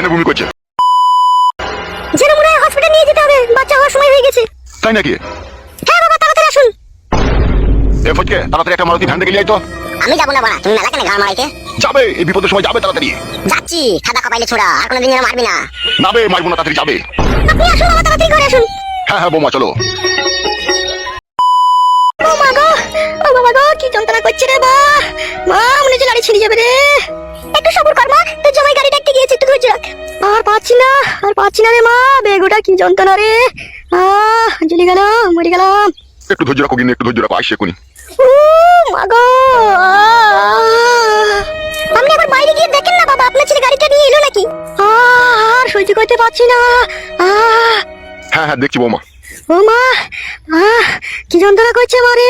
টেনে বমি করছে? যেন মনে হসপিটাল নিয়ে যেতে হবে বাচ্চা হওয়ার সময় হয়ে গেছে। তাই নাকি? হ্যাঁ বাবা তাড়াতাড়ি আসুন। এ ফটকে তাড়াতাড়ি একটা মারুতি ভ্যান দেখে যাই তো। আমি যাব না বাড়া তুমি মেলা কেন ঘাড় মারাইতে। যাবে এই বিপদের সময় যাবে তাড়াতাড়ি। যাচ্ছি খাদা কপাইলে ছোড়া আর কোনোদিন যেন মারবি না। যাবে মারবো না তাড়াতাড়ি যাবে। আপনি আসুন বাবা তাড়াতাড়ি করে আসুন। হ্যাঁ হ্যাঁ বৌমা চলো। ও মা গো ও বাবা গো কি যন্ত্রণা করছে রে মা মা মনে হচ্ছে গাড়ি ছিঁড়ে যাবে রে। আর পাচ্ছি না আর পাচ্ছি না রে মা বেগুটা কি যন্ত্রণা রে? আহ জ্বলে গেল মরে গেলাম। একটু ধৈর্য রাখো গিনি একটু ধৈর্য রাখো আসছে এখুনি ও মা গো আহ! আপনি একবার বাইরে গিয়ে দেখেন না বাবা আপনার ছেলে গাড়িটা নিয়ে এলো নাকি? আহ, আর সহ্য করতে পারছি না আহ। হ্যাঁ হ্যাঁ দেখছি বৌমা। ও মা কি যন্ত্রণা করছে মারে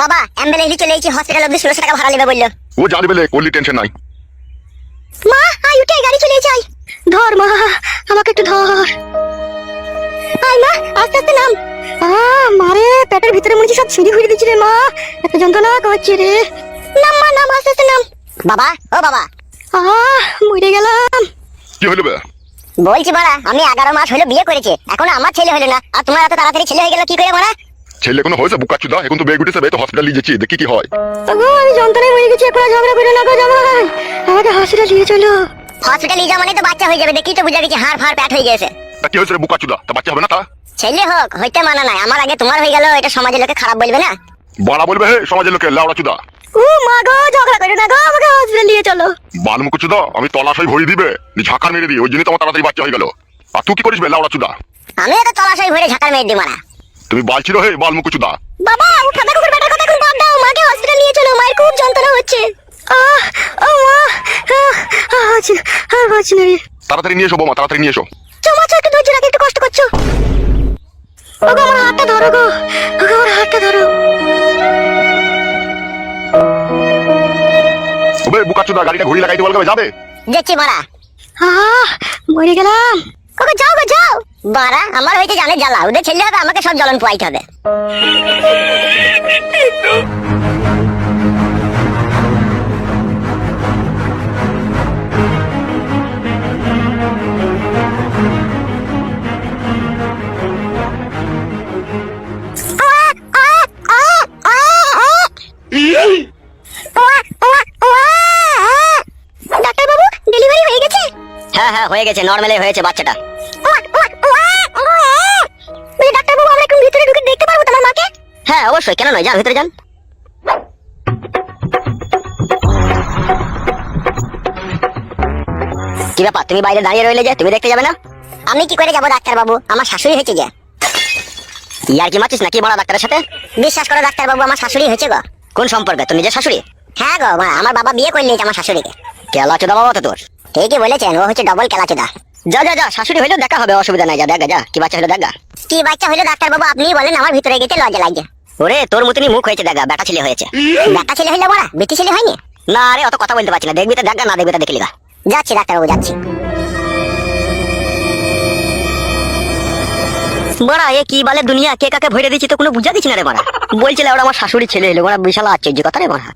বাবা অ্যাম্বুলেন্স চলে এসেছি হসপিটাল অব্দি ষোলোশো টাকা ভাড়া নেবে বলল। ও জানি বেলে করলি টেনশন নাই। মা আই উঠে গাড়ি চলে আই ধর মা আমাকে একটু ধর। আই মা আস্তে আস্তে নাম। আহ মারে পেটের ভিতরে মনে সব ছিঁড়ি হুড়ি দিচ্ছে রে মা। এত যন্ত্রণা করছে রে। নাম মা নাম আস্তে আস্তে নাম। বাবা ও বাবা। আহ মরে গেলাম। কি হইল বে? বলছি বাড়া আমি এগারো মাস হলো বিয়ে করেছে। এখন আমার ছেলে হলো না। আর তোমার এত তাড়াতাড়ি ছেলে হয়ে গেল কি করে মারা? ছেলে কোনো হয়েছে? বুকাচ্ছু দা এখন তো বেগ উঠেছে তো হসপিটাল নিয়ে যাচ্ছি দেখি কি হয়। আমি যন্ত্রণায় মরে গেছি এখন ঝগড়া করো না গো জামাই আমাকে হসপিটাল নিয়ে চলো। হসপিটাল নিয়ে যাওয়া মানে তো বাচ্চা হয়ে যাবে দেখি তো বুঝা গেছি হাড় ফাড় প্যাট হয়ে গেছে। তা কি হয়েছে রে বুকাচ্ছু দা তা বাচ্চা হবে না তা ছেলে হোক হইতে মানা নাই। আমার আগে তোমার হয়ে গেল এটা সমাজের লোকে খারাপ বলবে না? বাড়া বলবে হে সমাজের লোকে লাউড়া চুদা। ও মা গো ঝগড়া করো না গো আমাকে হসপিটাল নিয়ে চলো। বালমুখ চুদা আমি তলাশাই ভরি দিবে নি ঝাঁকার মেরে দিই ওই জন্য তোমার তাড়াতাড়ি বাচ্চা হয়ে গেল। আর তুই কি করিস বে লাউড়া চুদা? আমি তো তলাশাই ভরে ঝাঁকার মেয়ে দি মারা। তুমি বালছিল হে বালমুখ চুদা? বাবা ও ফাদা কুকুর বেটার কথা এখন বাদ দাও মাকে হসপিটাল নিয়ে চলো মায়ের খুব যন্ত্রণা হচ্ছে আহ ও মা আহ, আছি। আর পাচ্ছি না রে তাড়াতাড়ি নিয়ে এসো বৌমা তাড়াতাড়ি নিয়ে এসো। চমাচো একটু ধৈর্য রাখ একটু কষ্ট করছ। ওগো আমার হাতটা ধরো গো। ওগো আমার হাতটা ধরো। ওবে গাড়িটা ঘুরি লাগাইতে বলবে যাবে? যাচ্ছি মারা আহ মরে গেলাম। ওকে যাও গো যাও। বারা আমার হয়েছে জানে জ্বালা। ওদের ছেলে হবে আমাকে সব জ্বলন পোয়াইতে হবে। হ্যাঁ হ্যাঁ হয়ে গেছে নর্মালি হয়েছে বাচ্চাটা। ডাক্তার বাবু আমরা একটু ভিতরে ঢুকে দেখতে পারব তোমার মাকে? হ্যাঁ অবশ্যই কেন নয় যান ভিতরে যান। কি ব্যাপার তুমি বাইরে দাঁড়িয়ে রইলে যে তুমি দেখতে যাবে না? আমি কি করে যাব ডাক্তার বাবু? আমার শাশুড়ি হয়েছে যে। ইয়ার কি মারছিস নাকি বড় ডাক্তারের সাথে? বিশ্বাস করো ডাক্তার বাবু আমার শাশুড়ি হয়েছে গো। কোন সম্পর্কে? তোর নিজের শাশুড়ি? হ্যাঁ গো আমার বাবা বিয়ে করে নিয়েছে আমার শাশুড়িকে। কেলা চোদা বাবা তো তোর। ঠিকই বলেছেন ও হচ্ছে ডবল কেলাচোদা যা যা যা শাশুড়ি হইলেও দেখা হবে অসুবিধা নাই যা দেখা যা কি বাচ্চা হলো দেখা। কি বাচ্চা হলো ডাক্তার বাবু আপনি বলেন আমার ভিতরে গেতে লজ্জা লাগছে। ওরে তোর মতনই মুখ হয়েছে দেখা বেটা ছেলে হয়েছে। বেটা ছেলে হইল বড়া বেটি ছেলে হয়নি? না আরে অত কথা বলতে পারছি না দেখবি তো দেখা না দেখবি তো দেখলি গা। যাচ্ছি ডাক্তার বাবু যাচ্ছি। বড়া এ কি বলে দুনিয়া কে কাকে ভরে দিচ্ছি তো কোনো বুঝা দিচ্ছি না রে বড়া। বলছিল ওরা আমার শাশুড়ি ছেলে এলো বড়া বিশাল আশ্চর্য কথা রে বড়া।